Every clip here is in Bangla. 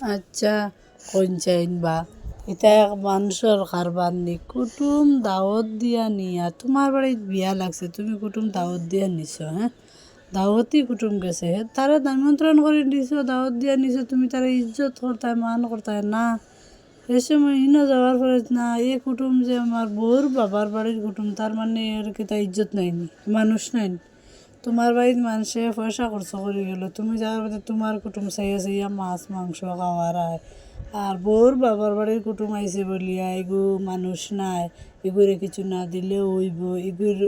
আচ্ছা কঞ্চাইন বা? এটা এক মানুষের কারবার নি কুটুম দাওয়াত দিয়া নিয়া, তোমার বাড়িত বিয়া লাগছে, তুমি কুটুম দাওয়াত দিয়া নিছো হ্যাঁ? দাওয়াতই কুটুম গেছে, হে? তারা নিমন্ত্রণ করে দিছো, দাওয়াত দিয়া নিছো, তুমি তারা ইজ্জত করতায় মান করতায় না। এই সময় ইনো যাওয়ার পরে না এ কুটুম যে আমার বউর বাবার বাড়ির কুটুম তার মানে এর কি তা ইজ্জত নাইনি মানুষ নাইনি তোমার বাড়িত মানুষে পয়সা খরচ করে গেল। তুমি যাওয়ার পরে তোমার কুটুম চাইয়া চাইয়া মাছ, মাংস খাওয়ার আয়। আর বউর বাবার বাড়ির কুটুম আইছে বলিয়া, এগু মানুষ নাই, এগুরে কিছু না দিলে হইব। এগুর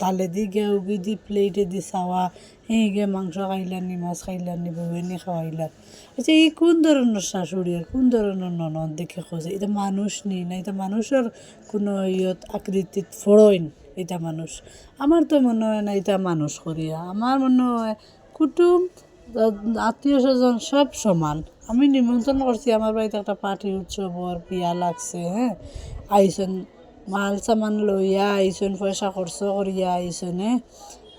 তালে দি গিয়া উগি দি প্লেটে দি চাওয়া। সেই গিয়ে মাংস খাইলানি মাছ খাইলানি বউনি খাওয়াইলার আচ্ছা এই কোন ধরনের শাশুড়ি আর কোন ধরনের ননদ দেখে খোঁজে? এটা মানুষ নেই না, এটা মানুষের কোনো ইয়ত আকৃতিত ফড়ইন এটা মানুষ। আমার তো মনে হয় না এটা মানুষ করিয়া। আমার মনে হয় কুটুম, আত্মীয় স্বজন সব সমান। আমি নিমন্ত্রণ করছি, আমার বাড়িতে একটা পার্টি উৎসব ওর বিয়া লাগছে হ্যাঁ? আইসন, মাল সামান লইয়া আইসন, পয়সা খরচ করিয়া আইসন হ্যাঁ?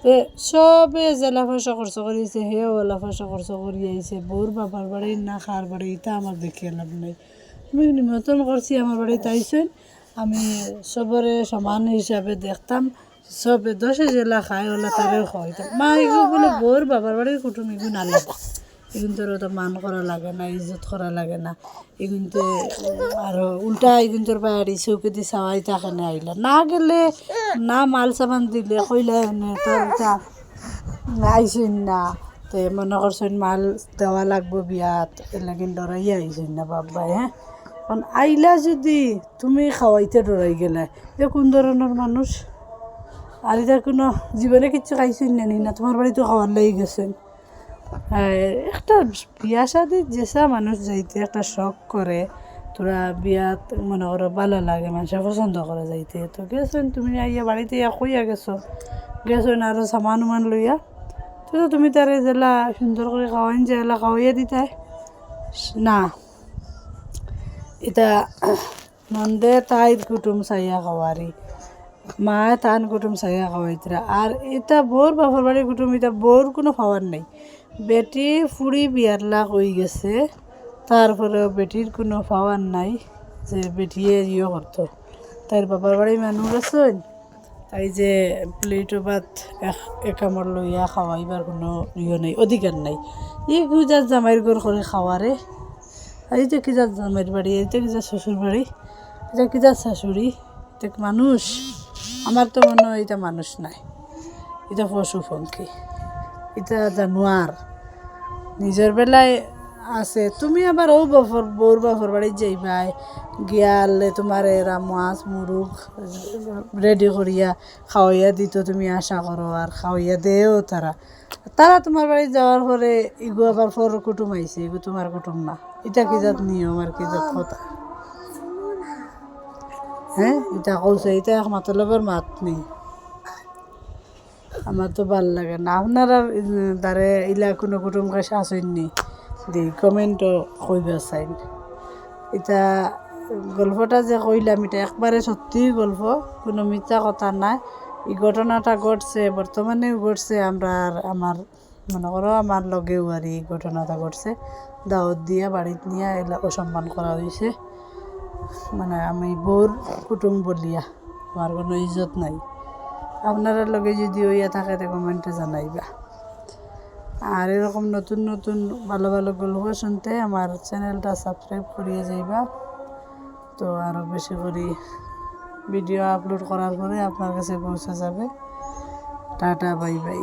তো সবে জেলা পয়সা খরচ করিছে, হে ওলা পয়সা খরচ করি আইছে। বউর বাবার বাড়ি না, খার বাড়ি, এটা আমার দেখিয়ে লাভ নাই। আমি নিমন্ত্রণ করছি, আমার বাড়িতে আইসন। আমি সবরে সমান হিসাবে দেখতাম। সবে দশে জেলা খায় ওলা তারেও খাওয়াইতাম মা এগুলো বলে বউর বাবার বাড়ির কুটুম এগুলো না লাগে। এগুলো তোর তো মান করা লাগে না, ইজ্জত করা লাগে না। এগুলো আর উল্টা এগুলো তোর বাড়ি চৌকি দি চাওয়াই থাকে না আইলা। না গেলে না মাল সামান দিলে কইলা এনে তোর আইসিন না। তে মনে করছেন মাল দেওয়া লাগবো বিয়াত এলাকিন ডরাইয়া আইসিন না বাবাই হ্যাঁ? কারণ আইলা যদি তুমি খাওয়াইতে ডরাই গেলে, যে কোন ধরনের মানুষ? আর এটা কোনো জীবনে কিচ্ছু খাইছেন না নি তোমার বাড়িতে খাওয়ার লাগি গেছেন। একটা বিয়া শাদি যেসা মানুষ যাইতে একটা শখ করে, তোরা বিয়াত মনে করো ভালো লাগে, মানুষে পছন্দ করে যাইতে। তো গেছেন তুমি আইয়া বাড়িতে ইয়া কইয়া গেছো। গেছেন আরও সামান উমান লইয়া। তো তুমি তারে জেলা সুন্দর করে খাওয়াইন, জেলা খাওয়াইয়া দিতাই। না। এটা নন্দে তাই কুটুম চাইয়া খাওয়ারি মায়ে তান কুটুম চাইয়া খাওয়াইতরা আর এটা বোর বাপর বাড়ির কুটুম এটা বোর কোনো খাওয়ার নাই বেটি ফুড়ি বিয়ার লাখ গেছে তারপরেও বেটির কোনো পাওয়ার নাই যে বেটিয়ে ইয়ে করতো তার বাবার বাড়ির মানুষ আছেন তাই যে প্লেটও ভাত এক একামর লইয়া খাওয়াইবার কোনো ইয়ে নাই অধিকার নাই ই গুজার জামাইর ঘর করে খাওয়ারে আর যে কি যার জন্মের বাড়ি তো কি যার শ্বশুর বাড়ি এটা কি যার শাশুড়ি, এটা মানুষ? আমার তো মনে হয় এটা মানুষ নাই। এটা পশু পঙ্খী এটা জানোয়ার। নিজের বেলায় আছে। তুমি আবার ও বফর বউর বাপর বাড়ি যাইবাই গিয়ালে তোমার এরা মাছ মুরুখ রেডি করিয়া খাওয়াইয়া দিত, তুমি আশা করো, আর খাওয়াইয়া দেও তারা। তারা তোমার বাড়ি যাওয়ার পরে ইগু আবার পর কুটুম আইছে, ইগু তোমার কুটুম না। এটা কি জাত নিয়ম আর কি জাত কথা? হ্যাঁ এটা কৌছে এটা এক মাতলবের মাত নেই। আমার তো ভালো লাগে না। আপনার আর তারে ইলা কোনো কুটুম কাছে আসেননি? দি, কমেন্টও কইবা চাইন এটা গল্পটা যে কইলাম এটা একবারে সত্যি গল্প, কোনো মিথ্যা কথা নাই। এই ঘটনাটা ঘটছে বর্তমানেও ঘটছে আমরা আর আমার মনে করো আমার লগেও আর এই ঘটনাটা ঘটছে। দাওয়াত দিয়া বাড়িতে নিয়ে এলা অসম্মান করা হয়েছে মানে আমি বউর কুটুম বলিয়া আমার কোনো ইজ্জত নাই। আপনারা লগে যদি ওইয়া থাকে, তো কমেন্টে জানাইবা। আর এরকম নতুন নতুন ভালো ভালো গল্প শুনতে আমার চ্যানেলটা সাবস্ক্রাইব করিয়ে যাইবা। তো আরও বেশি করে ভিডিও আপলোড করার পরে আপনার কাছে পৌঁছে যাবে। Tata bye bye